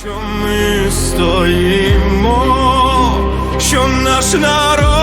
Що ми стоїмо, що наш народ